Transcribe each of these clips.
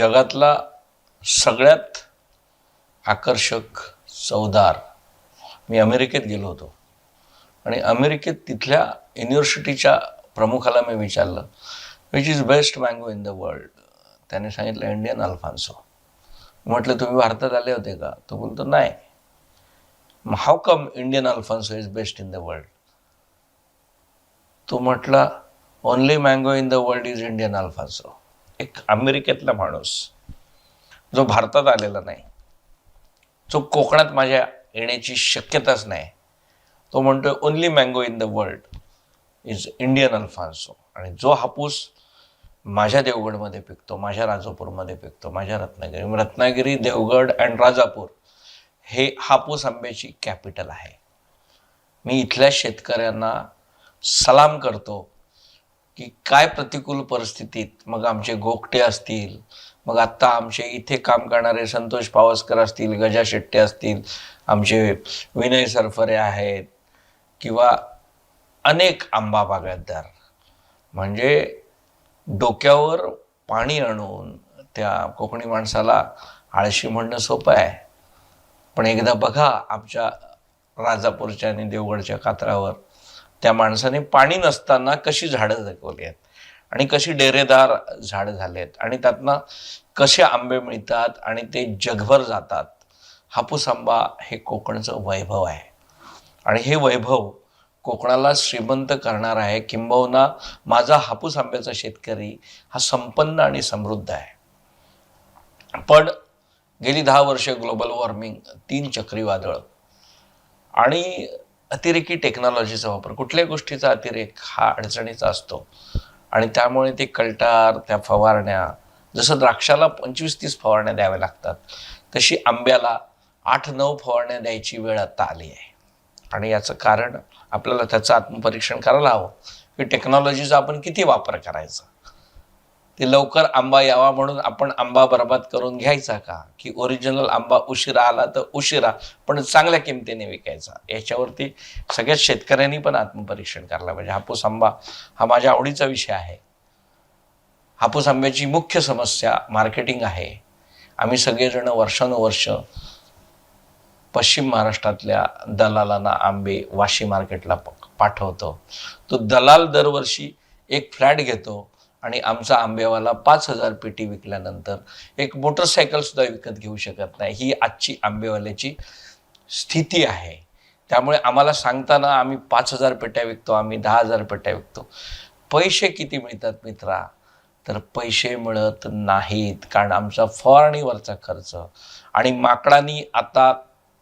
जगातला सगळ्यात आकर्षक चवदार. मी अमेरिकेत गेलो होतो. आणि अमेरिकेत तिथल्या युनिव्हर्सिटीच्या प्रमुखाला मी विचारलं which is best mango in the world त्याने सांगितलं इंडियन अल्फान्सो म्हटलं तुम्ही भारतात आले होते का? तो बोलतो नाही. How come Indian Alphonso is best in the world तो म्हटला only mango in the world is Indian Alphonso एक अमेरिकेतला माणूस जो भारतात आलेला नाही जो कोकणात माझ्या येण्याची शक्यताच नाही तो म्हणतोय only mango in the world is Indian Alphonso आणि जो हापूस माझ्या देवगडमध्ये पिकतो माझ्या राजापूरमध्ये पिकतो माझ्या रत्नागिरी रत्नागिरी देवगड अँड राजापूर हे हापूस आंब्याची कॅपिटल आहे. मी इथल्या शेतकऱ्यांना सलाम करतो की काय प्रतिकूल परिस्थितीत मग आमचे गोगटे असतील मग आत्ता आमचे इथे काम करणारे संतोष पावसकर असतील गजा शेट्टे असतील आमचे विनय सरफरे आहेत किंवा अनेक आंबा बागायतदार. म्हणजे डोक्यावर पाणी आणून त्या कोकणी माणसाला आळशी म्हणणं सोपं आहे. पण एकदा बघा आमच्या राजापूरच्या आणि देवगडच्या कातरावर त्या माणसाने पाणी नसताना कशी झाडं जगवली आहेत? आणि कशी डेरेदार झाडं झालेत? आणि त्यातनं कसे आंबे मिळतात? आणि ते जगभर जातात? हापूस आंबा हे कोकणचं वैभव आहे. आणि हे वैभव कोकणाला श्रीमंत करणार आहे. किंबहुना माझा हापूस आंब्याचा शेतकरी हा संपन्न आणि समृद्ध आहे. पण गेली दहा वर्ष ग्लोबल वॉर्मिंग तीन चक्रीवादळ. आणि अतिरेकी टेक्नॉलॉजीचा वापर. कुठल्याही गोष्टीचा अतिरेक हा अडचणीचा असतो? आणि त्यामुळे ते कल्टार त्या फवारण्या जसं द्राक्षाला पंचवीस तीस फवारण्या द्याव्या लागतात तशी आंब्याला आठ नऊ फवारण्या द्यायची वेळ आता आली आहे. आणि याचं कारण आपल्याला त्याचं आत्मपरीक्षण करायला हवं. की टेक्नॉलॉजीचा आपण किती वापर करायचा? ते लवकर आंबा यावा म्हणून आपण आंबा बरबाद करून घ्यायचा का? की ओरिजिनल आंबा उशिरा आला तर उशिरा पण चांगल्या किमतीने विकायचा. याच्यावरती सगळ्याच शेतकऱ्यांनी पण आत्मपरीक्षण करायला पाहिजे. हापूस आंबा हा माझ्या आवडीचा विषय आहे. हापूस आंब्याची मुख्य समस्या मार्केटिंग आहे. आम्ही सगळेजण वर्षानुवर्ष पश्चिम महाराष्ट्रातल्या दलालांना आंबे वाशी मार्केटला प- पाठवतो. तो दलाल दरवर्षी एक फ्लॅट घेतो. आणि आमचा आंबेवाला पाच हजार पेटी विकल्यानंतर एक मोटरसायकल सुद्धा विकत घेऊ शकत नाही. ही आजची आंबेवाल्याची स्थिती आहे. त्यामुळे आम्हाला सांगताना आम्ही पाच हजार पेट्या विकतो आम्ही दहा हजार पेट्या विकतो. पैसे किती मिळतात मित्रा? तर पैसे मिळत नाहीत कारण आमचा फवारणीवरचा खर्च आणि माकडांनी आता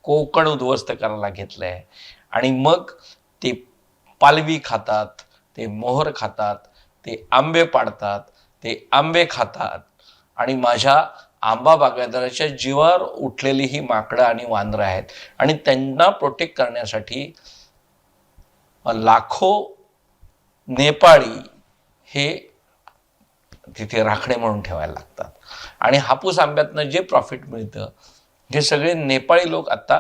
कोकण उद्ध्वस्त करायला घेतलं आहे आणि मग ते पालवी खातात ते मोहर खातात ते आंबे पाडतात ते आंबे खातात. आणि माझ्या आंबा बागायतदाराच्या जीवावर उठलेली ही माकडं आणि वानरं आहेत. आणि त्यांना प्रोटेक्ट करण्यासाठी लाखो नेपाळी हे तिथे राखणे म्हणून ठेवायला लागतात. आणि हापूस आंब्यातनं जे प्रॉफिट मिळतं हे सगळे नेपाळी लोक आता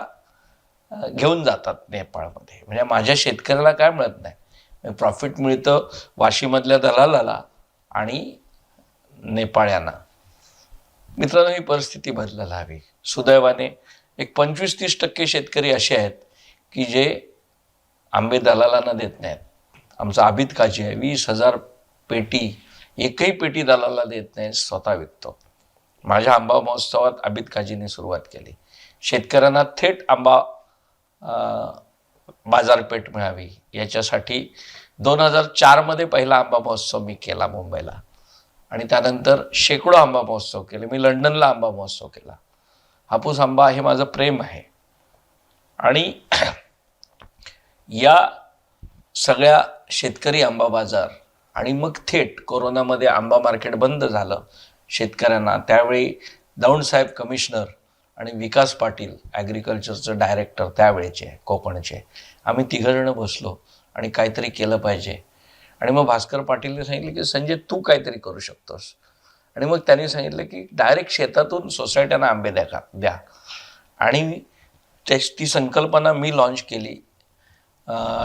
घेऊन जातात नेपाळमध्ये. म्हणजे माझ्या शेतकऱ्याला काय मिळत नाही. प्रॉफिट मिळतं वाशीमधल्या दलालाला आणि नेपाळ्यांना. मित्रांनो ही परिस्थिती बदलायला हवी. सुदैवाने एक पंचवीस तीस टक्के शेतकरी असे आहेत की जे आंबे दलालांना देत नाहीत. आमचा आबिद काजी आहे. वीस हजार पेटी एकही पेटी दलाला देत नाही स्वतः विकतो. माझ्या आंबा महोत्सवात आबिद काजीने सुरुवात केली. शेतकऱ्यांना थेट आंबा बाजारपेठ मिळावी. याच्यासाठी दोन हजार चारमध्ये पहिला आंबा महोत्सव मी केला मुंबईला. आणि त्यानंतर शेकडो आंबा महोत्सव केले. मी लंडनला आंबा महोत्सव केला. हापूस आंबा हे माझं प्रेम आहे. आणि या सगळ्या शेतकरी आंबा बाजार आणि मग थेट कोरोनामध्ये आंबा मार्केट बंद झालं. शेतकऱ्यांना त्यावेळी दौंडसाहेब कमिशनर आणि विकास पाटील ॲग्रिकल्चरचं डायरेक्टर त्यावेळेचे कोकणचे. आम्ही तिघंजणं बसलो आणि काहीतरी केलं पाहिजे. आणि मग भास्कर पाटीलने सांगितलं की संजय तू काहीतरी करू शकतोस. आणि मग त्यांनी सांगितलं की डायरेक्ट शेतातून सोसायट्यांना आंबे द्या का? द्या. आणि त्या ती संकल्पना मी लॉन्च केली.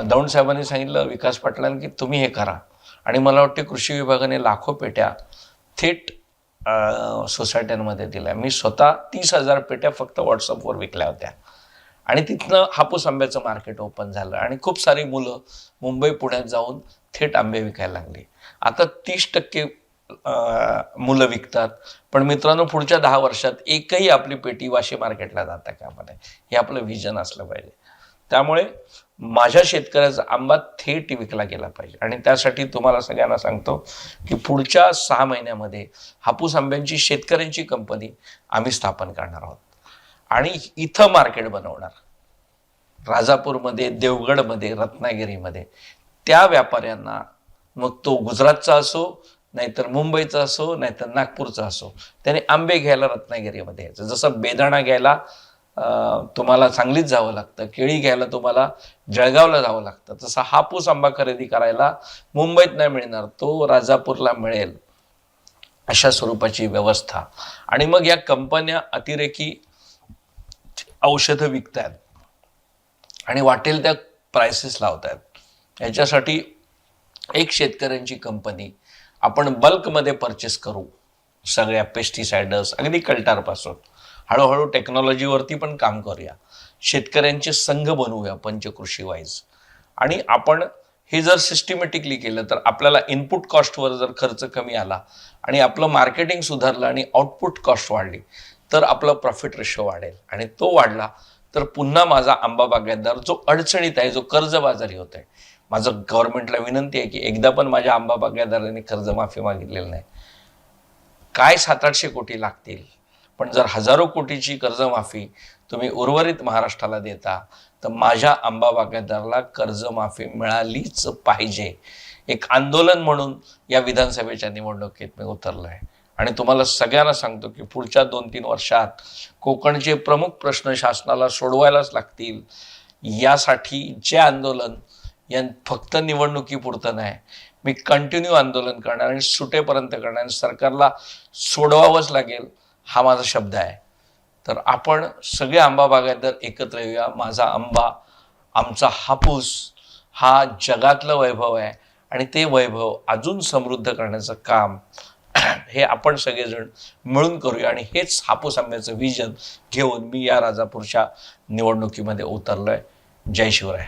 दौंड साहेबांनी सांगितलं विकास पाटलांनी की तुम्ही हे करा. आणि मला वाटते कृषी विभागाने लाखो पेट्या थेट सोसायट्यांमध्ये दिल्या. मी स्वतः तीस हजार पेट्या फक्त व्हॉट्सअपवर विकल्या होत्या. आणि तिथनं हापूस आंब्याचं मार्केट ओपन झालं आणि खूप सारी मुलं मुंबई पुण्यात जाऊन थेट आंबे विकायला लागली. आता तीस टक्के मुलं विकतात. पण मित्रांनो पुढच्या दहा वर्षात एकही आपली पेटी वाशी मार्केटला जाता कामा नये. हे आपलं विजन असलं पाहिजे. त्यामुळे माझ्या शेतकऱ्याचा आंबा थेट विकला गेला पाहिजे. आणि त्यासाठी तुम्हाला सगळ्यांना सांगतो की पुढच्या सहा महिन्यामध्ये हापूस आंब्यांची शेतकऱ्यांची कंपनी आम्ही स्थापन करणार आहोत. आणि इथं मार्केट बनवणार. राजापूरमध्ये देवगडमध्ये रत्नागिरीमध्ये. त्या व्यापाऱ्यांना मग तो गुजरातचा असो नाहीतर मुंबईचा असो नाहीतर नागपूरचा असो त्याने आंबे घ्यायला रत्नागिरीमध्ये यायचं. जसं बेदाणा घ्यायला तुम्हाला सांगलीत जावं लागतं केळी घ्यायला तुम्हाला जळगावला जावं लागतं. तसा हापूस आंबा खरेदी करायला मुंबईत नाही मिळणार तो राजापूरला मिळेल. अशा स्वरूपाची व्यवस्था. आणि मग या कंपन्या अतिरेकी औषधं विकतायत. आणि वाटेल त्या प्राइसेस लावतायत. याच्यासाठी एक शेतकऱ्यांची कंपनी आपण बल्कमध्ये परचेस करू. सगळ्या पेस्टिसायडर्स अगदी कल्टारपासून हळूहळू टेक्नॉलॉजीवरती पण काम करूया. शेतकऱ्यांचे संघ बनवूया पंचकृषी वाईज आणि आपण हे जर सिस्टमॅटिकली केलं तर आपल्याला इनपुट कॉस्टवर जर खर्च कमी आला आणि आपलं मार्केटिंग सुधारलं आणि आउटपुट कॉस्ट वाढली तर आपलं प्रॉफिट रेशो वाढेल. आणि तो वाढला तर पुन्हा माझा आंबा बागायतदार जो अडचणीत आहे जो कर्जबाजारी होत आहे माझं गव्हर्नमेंटला विनंती आहे की एकदा पण माझ्या आंबा बागायतदारांनी कर्जमाफी मागितलेली नाही. काय सात आठशे कोटी लागतील? पण जर हजारो कोटीची कर्जमाफी तुम्ही उर्वरित महाराष्ट्राला देता तर माझ्या आंबा बागायतदाराला कर्जमाफी मिळालीच पाहिजे. एक आंदोलन म्हणून या विधानसभेच्या निवडणुकीत मी उतरलो आहे आणि तुम्हाला सगळ्यांना सांगतो की पुढच्या दोन तीन वर्षात कोकणचे प्रमुख प्रश्न शासनाला सोडवायलाच लागतील यासाठी जे आंदोलन या फक्त निवडणुकीपुरतं नाही मी कंटिन्यू आंदोलन करणार आणि सुटेपर्यंत करणार आणि सरकारला सोडवावंच लागेल. हा माझा शब्द आहे. तर आपण सगळे आंबा बागायतदार एकत्र येऊया. माझा आंबा आमचा हापूस हा जगातलं वैभव आहे आणि ते वैभव अजून समृद्ध करण्याचं काम हे आपण सगळेजण मिळून करूया आणि हेच हापूस आंब्याचं विजन घेऊन मी या राजापूरच्या निवडणुकीमध्ये उतरलो आहे जय शिवराय.